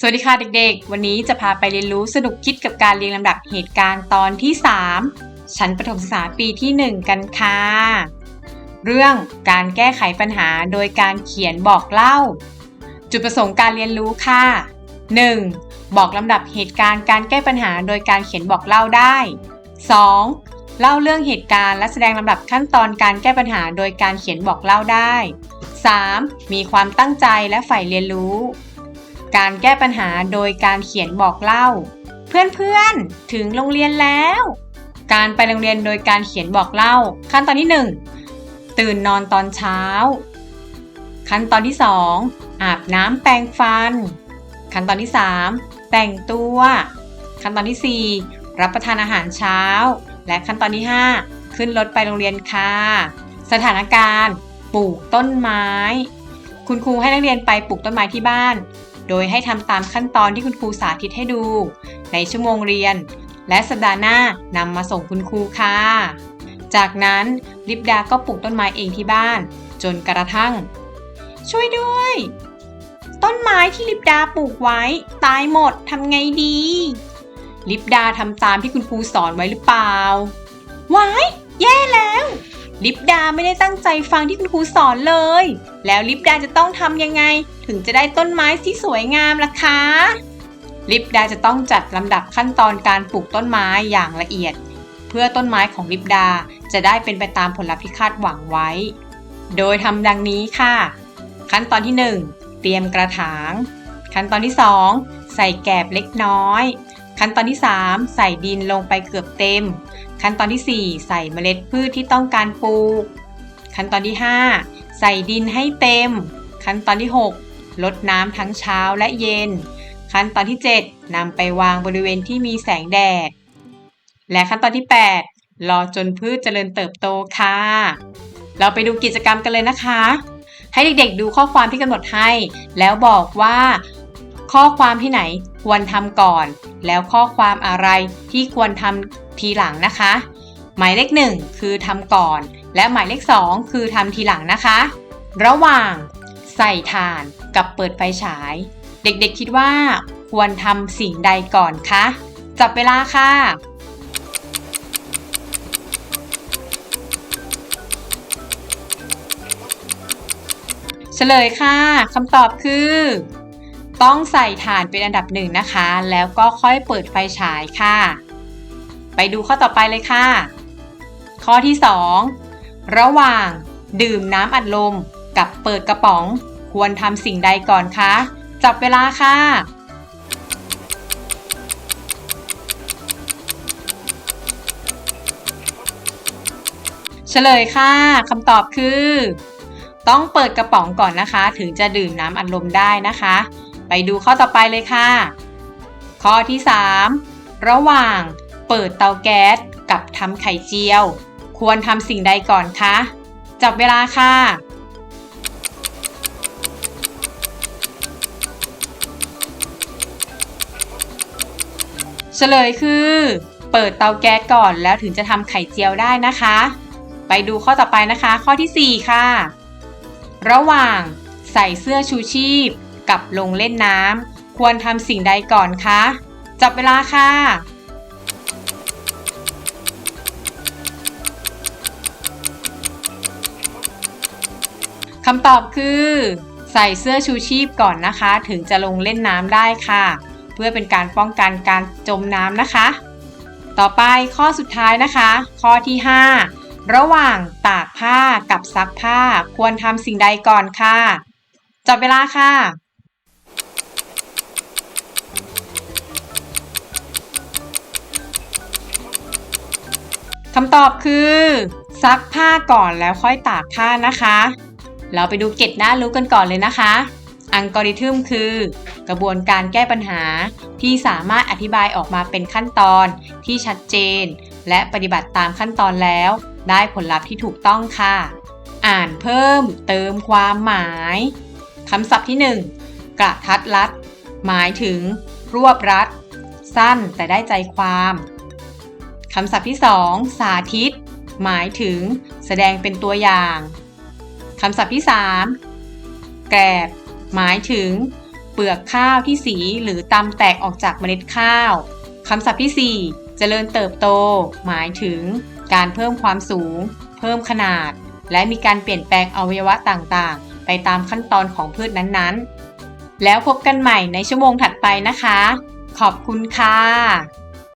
สวัสดีค่ะเด็กๆ วันนี้จะพาไปเรียนรู้สนุกคิดกับการเรียงลำดับเหตุการณ์ตอนที่ 3 ชั้นประถมศึกษาปีที่ 1 กันค่ะ เรื่องการแก้ไขปัญหาโดยการเขียนบอกเล่า จุดประสงค์การเรียนรู้ค่ะ 1. บอกลำดับเหตุการณ์การแก้ปัญหาโดยการเขียนบอกเล่าได้ 2. เล่าเรื่องเหตุการณ์และแสดงลำดับขั้นตอนการแก้ปัญหาโดยการเขียนบอกเล่าได้ 3. มีความตั้งใจและใฝ่เรียนรู้ การแก้ปัญหาโดยการเขียนบอกเล่า เพื่อนๆ ถึงโรงเรียนแล้ว การไปโรงเรียนโดยการเขียนบอกเล่า ขั้นตอนที่ 1 ตื่นนอนตอนเช้า ขั้นตอนที่ 2 อาบน้ำแปรงฟัน ขั้นตอนที่ 3 แต่งตัว ขั้นตอนที่ 4 รับประทานอาหารเช้า และขั้นตอนที่ 5 ขึ้นรถไปโรงเรียนค่ะ สถานการณ์ ปลูกต้นไม้ คุณครูให้นักเรียนไปปลูกต้นไม้ที่บ้าน โดยให้ทำตามขั้นตอนที่คุณครูสาธิตให้ดู ในชั่วโมงเรียน และสัปดาห์หน้านำมาส่งคุณครูค่ะ จากนั้นลิปดาก็ปลูกต้นไม้เองที่บ้าน จนกระทั่ง ช่วยด้วย ต้นไม้ที่ลิปดาปลูกไว้ ตายหมดทำไงดี ลิปดาทำตามที่คุณครูสอนไว้หรือเปล่าว้ายแย่แล้ว ลิปดาไม่ได้ตั้งใจฟังที่คุณครูสอนเลย แล้วลิปดาจะต้องทำยังไง ถึงจะได้ต้นไม้ที่สวยงามล่ะคะ ลิปดาจะต้องจัดลำดับขั้นตอนการปลูกต้นไม้อย่างละเอียด เพื่อต้นไม้ของลิปดาจะได้เป็นไปตามผลลัพธ์ที่คาดหวังไว้ โดยทำดังนี้ค่ะ ขั้นตอนที่ 1 เตรียมกระถาง ขั้นตอนที่ 2 ใส่แกบเล็กน้อย ขั้นตอนที่ 3 ใส่ดินลงไปเกือบเต็ม ขั้นตอนที่ 4 ใส่เมล็ดพืชที่ต้องการปลูก ขั้นตอนที่ 5 ใส่ดินให้เต็ม ขั้นตอนที่ 6 ลดน้ำทั้งเช้าและเย็น ขั้นตอนที่ 7นำไปวางบริเวณที่มีแสงแดด และขั้นตอนที่ 8 รอจนพืชเจริญเติบโตค่ะ เราไปดูกิจกรรมกันเลยนะคะ ให้เด็กๆดูข้อความที่กำหนดให้ แล้วบอกว่า ข้อความที่ไหนควรทำก่อน แล้วข้อความอะไรที่ควรทำทีหลังนะคะ หมายเลขหนึ่งคือทำก่อน และหมายเลขสองคือทำทีหลังนะคะ ระหว่างใส่ถ่านกับเปิดไฟฉาย เด็กๆคิดว่า ควรทำสิ่งใดก่อนคะจับเวลาค่ะเฉลยค่ะ คำตอบคือ ต้องใส่ถ่านเป็นอันดับหนึ่งนะคะ แล้วก็ค่อยเปิดไฟฉายค่ะ ไปดูข้อต่อไปเลยค่ะ ข้อที่ 2 ระหว่างดื่มน้ำอัดลมกับเปิดกระป๋อง ควรทำสิ่งใดก่อนคะจับเวลาค่ะเฉลยค่ะคำตอบคือ ต้องเปิดกระป๋องก่อนนะคะ ถึงจะดื่มน้ำอัดลมได้นะคะ ไปดูข้อต่อไปเลยค่ะ ข้อที่ 3 ระหว่างเปิดเตาแก๊สกับทำไข่เจียว ควรทำสิ่งใดก่อนคะ จับเวลาค่ะ เฉลยคือ เปิดเตาแก๊สก่อนแล้วถึงจะทำไข่เจียวได้นะคะ ไปดูข้อต่อไปนะคะ ข้อทีสี่4 ค่ะ ระหว่างใส่เสื้อชูชีพ กับลงเล่นน้ำควรทำสิ่งใดก่อนคะจับเวลาค่ะคำตอบคือ ใส่เสื้อชูชีพก่อนนะคะ ถึงจะลงเล่นน้ำได้ค่ะ เพื่อเป็นการป้องกันการจมน้ำนะคะ ต่อไปข้อสุดท้ายนะคะ ข้อที่ 5 ระหว่างตากผ้ากับซักผ้า ควรทำสิ่งใดก่อนค่ะ จับเวลาค่ะ คำตอบคือ ซักผ้าก่อนแล้วค่อยตากผ้านะคะ เราไปดูเกร็ดหน้ารู้กันก่อนเลยนะคะ อัลกอริทึมคือ กระบวนการแก้ปัญหาที่สามารถอธิบายออกมาเป็นขั้นตอนที่ชัดเจน และปฏิบัติตามขั้นตอนแล้ว ได้ผลลัพธ์ที่ถูกต้องค่ะ อ่านเพิ่มเติมความหมายคำศัพท์ที่ 1 กระทัดรัด หมายถึงรวบรัด สั้นแต่ได้ใจความ คำศัพท์ที่ 2 สาธิต หมายถึง แสดงเป็นตัวอย่าง คำศัพท์ที่ 3 แกรบ หมายถึง เปลือกข้าวที่สีหรือตำแตกออกจากเมล็ดข้าว คำศัพท์ที่ 4 เจริญเติบโต หมายถึง การเพิ่มความสูง เพิ่มขนาด และมีการเปลี่ยนแปลงอวัยวะต่างๆ ไปตามขั้นตอนของพืชนั้นๆ แล้วพบกันใหม่ในชั่วโมงถัดไปนะคะ ขอบคุณค่ะ